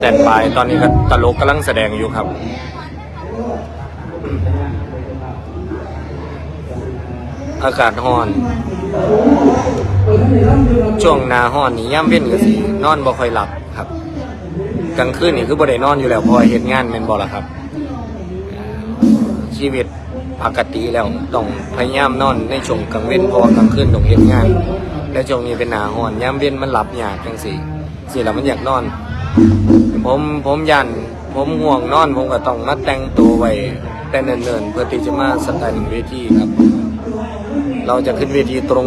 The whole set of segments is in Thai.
แตนบายตอนนี้ก็ตลกกำลังแสดงอยู่ครับ อากาศร้อน ช่วงหนาห้อนนี่ย่ำเว้นก็สินอนบ่ค่อยหลับครับกลางคืนนี่คือบ่ได้นอนอยู่แล้วเพอเฮ็ดงานแม่นบ่ล่ะครับ ชีวิตปกติแล้วต้องพยายามนอนในช่วงกลางเว้นเพราะว่ากลางคืนต้องเฮ็ดงาน และช่วงนี้เป็นหนาห้อนย่ำเว้นมันหลับยากจังซี่สิแล้วมันอยากนอน ผมผมยันผมห่วงนอน ผมก็ต้องมาแต่งตัวไว้ แต่เนิ่นๆเพื่อที่จะมาสแตนเวทีครับ เราจะขึ้นเวทีตรง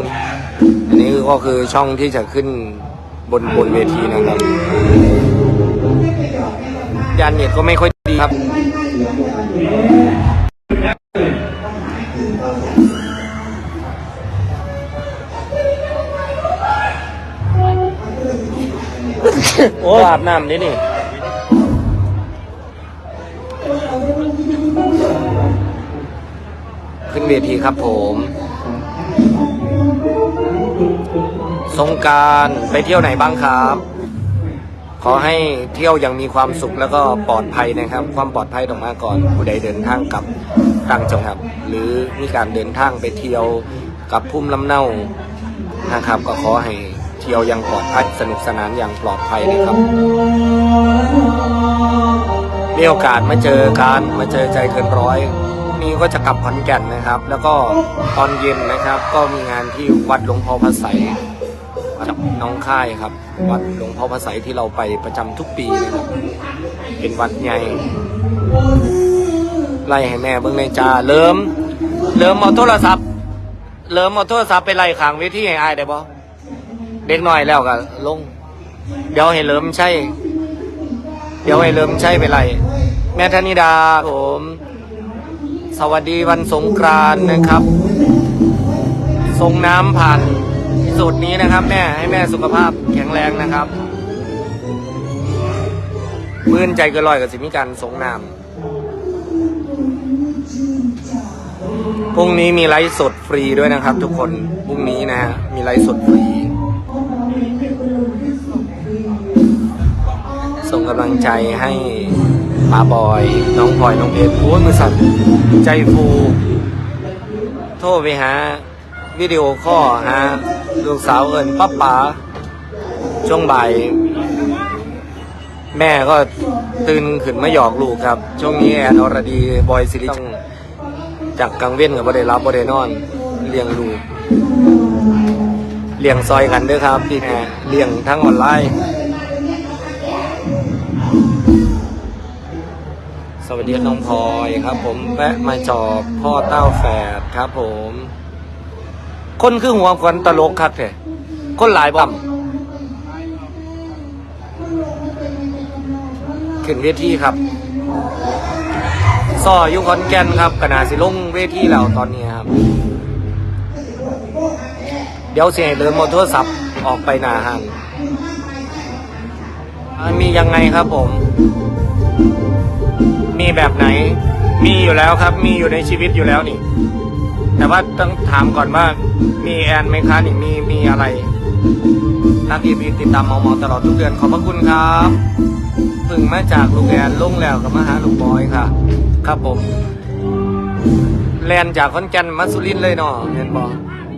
อันนี้ก็คือช่องที่จะขึ้นบนบนเวทีนะครับยานเน็ตก็ไม่ค่อยดีครับโอ้อาบน้ำนี่นี่ ขึ้นเวทีครับผม สงการไปเที่ยวไหนบ้างครับ ขอให้เที่ยวอย่างมีความสุขแล้วก็ปลอดภัยนะครับ ความปลอดภัยต้องมาก่อนผู้ใดเดินทางกลับต่างจังหวัดหรือมีการเดินทางไปเที่ยวกับพุ่มลำเนานะครับ ก็ขอให้เที่ยวอย่างปลอดภัยสนุกสนานอย่างปลอดภัยนะครับมีโอกาสมาเจอกันมาเจอใจเกินร้อย นี้ก็จะกลับขอนแก่นนะครับ แล้วก็ตอนเย็นนะครับ ก็มีงานที่วัดหลวงพ่อพระไสยกับน้องค่ายครับ วัดหลวงพ่อพระไสที่เราไปประจำทุกปีนะครับ เป็นวัดใหญ่ไล่ให้แม่เบิ่งในจาเริ่ม เริ่มเอาโทรศัพท์ เริ่มเอาโทรศัพท์ไปไล่ขางเวทีให้อายได้บ่เด็กน้อยแล้วก็ลง เดี๋ยวให้เริ่มใช่ เดี๋ยวให้เริ่มใช่ไปไรแม่ธนิดาผม สวัสดีวันสงกรานต์นะครับส่งน้ำผ่านสูตรนี้นะครับ แม่ให้แม่สุขภาพแข็งแรงนะครับมื่นใจเกินร้อยกับสิมีการสงน้ำพรุ่งนี้มีไลฟ์สดฟรีด้วยนะครับ ทุกคนพรุ่งนี้นะฮะมีไลฟ์สดฟรี ส่งกำลังใจให้ ป้าบอย น้องพลอยน้องเพชรโอ้ยมือสั่นใจฟู โทรไปหา วิดีโอข้อลหาลูกสาวเอิญป้าป๋าช่วงบ่าย แม่ก็ตื่นขึ้นมาหยอกลูกครับ ช่วงนี้แอนอรดีบอยสิริต้องจากกังเว้นกับบ่ได้รับบ่ได้นอนเลี้ยงลูกเลี้ยงซอยกันด้วยครับพี่แม่เลี้ยงทั้งออนไลน์ สวัสดีน้องพลอยครับ ผมแวะมาจอบพ่อเต้าแฝดครับ ผม คนคือหัวควันตลกครับแท้คนหลายบ่ำขึ้นเวทีครับซ่ออยุคอนแก่นครับกนาสิลงเวทีแล้วตอนนี้ครับ เดี๋ยวเสียเดินมอโทรศัพท์ออกไปหนาห้างอ่ามียังไงครับผม แบบไหน มีอยู่แล้วครับ มีอยู่ในชีวิตอยู่แล้วนี่ แต่ว่าต้องถามก่อนว่า มีแอนไหมคะนี่มีมีอะไรถ้าพี่พีติดตามมอมอตลอดทุกเดือนขอบพระคุณครับพึ่งมาจากลูกแอนลุงแล้วกับมาหาลูกบอยค่ะ ครับผมแลนจากขอนแกนมาสุรินเลยเนาะเห็นบอก